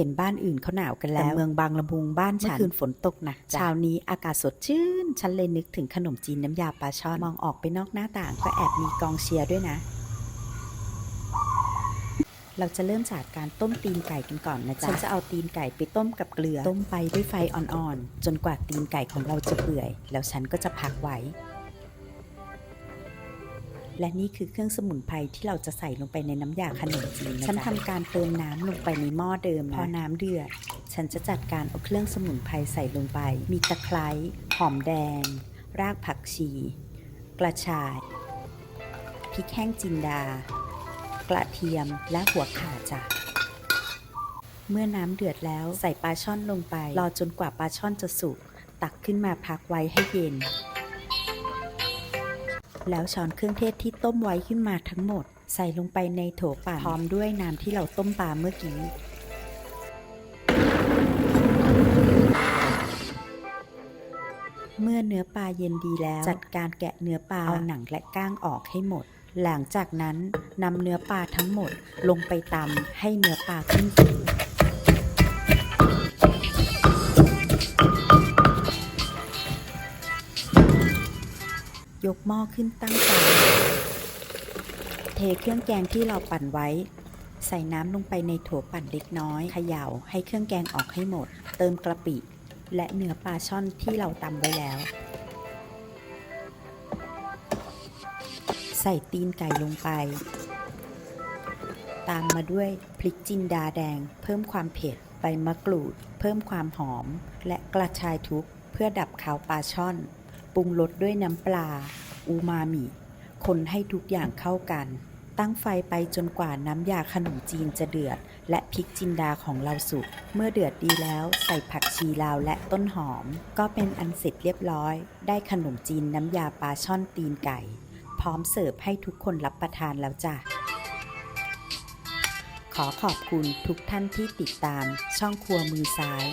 เห็นบ้านอื่นเขาหนาวกันแล้วเมืองบางละมุงบ้านฉันเมื่อคืนฝนตกหนักเช้านี้อากาศสดชื่น ฉันเลยนึกถึงขนมจีนน้ำยาปลาช่อน มองออกไปนอกหน้าต่างก็แอบมีกองเชียร์ด้วยนะ เราจะเริ่มจากการต้มตีนไก่กันก่อนนะจ๊ะฉันจะเอาตีนไก่ไปต้มกับเกลือ ต้มไปด้วยไฟอ่อนๆ จนกว่าตีนไก่ของเราจะเปื่อย แล้วฉันก็จะพักไว้ และนี่คือเครื่องสมุนไพรที่เราจะใส่ลงไปในน้ำยาขนมจีนนะจ๊ะฉันทำการเติมน้ำลงไปในหม้อเดิมนะพอน้ำเดือด ฉันจะจัดการเอาเครื่องสมุนไพรใส่ลงไป มีตะไคร้หอมแดง รากผักชี กระชายพริกแห้งจินดา กระเทียมและหัวข่าจ้ะเมื่อน้ำเดือดแล้วใส่ปลาช่อนลงไป รอจนกว่าปลาช่อนจะสุก ตักขึ้นมาพักไว้ให้เย็น แล้วช้อนเครื่องเทศที่ต้มไว้ขึ้นมาทั้งหมด ใส่ลงไปในโถปั่นพร้อมด้วยน้ำที่เราต้มปลาเมื่อกี้เมื่อเนื้อปลาเย็นดีแล้ว จัดการแกะเนื้อปลาเอาหนังและก้างออกให้หมด หลังจากนั้นนำเนื้อปลาทั้งหมดลงไปตำให้เนื้อปลาขึ้นฟู ยกหม้อขึ้นตั้งไฟเทเครื่องแกงที่เราปั่นไว้ ใส่น้ำลงไปในโถปั่นเล็กน้อยเขย่าให้เครื่องแกงออกให้หมด เติมกระปิ และเนื้อปลาช่อนที่เราตำไว้แล้ว ใส่ตีนไก่ลงไป ตามมาด้วยพริกจินดาแดง เพิ่มความเผ็ดใบมะกรูด เพิ่มความหอม และกระชายทุบเพื่อดับคาวปลาช่อน ปรุงรสด้วยน้ำปลา อูมามิ คนให้ทุกอย่างเข้ากัน ตั้งไฟไปจนกว่าน้ำยาขนมจีนจะเดือด และพริกจินดาของเราสุก เมื่อเดือดดีแล้วใส่ผักชีลาวและต้นหอม ก็เป็นอันเสร็จเรียบร้อย ได้ขนมจีนน้ำยาปลาช่อนตีนไก่ พร้อมเสิร์ฟให้ทุกคนรับประทานแล้วจ้ะขอขอบคุณทุกท่านที่ติดตามช่องครัวมือซ้าย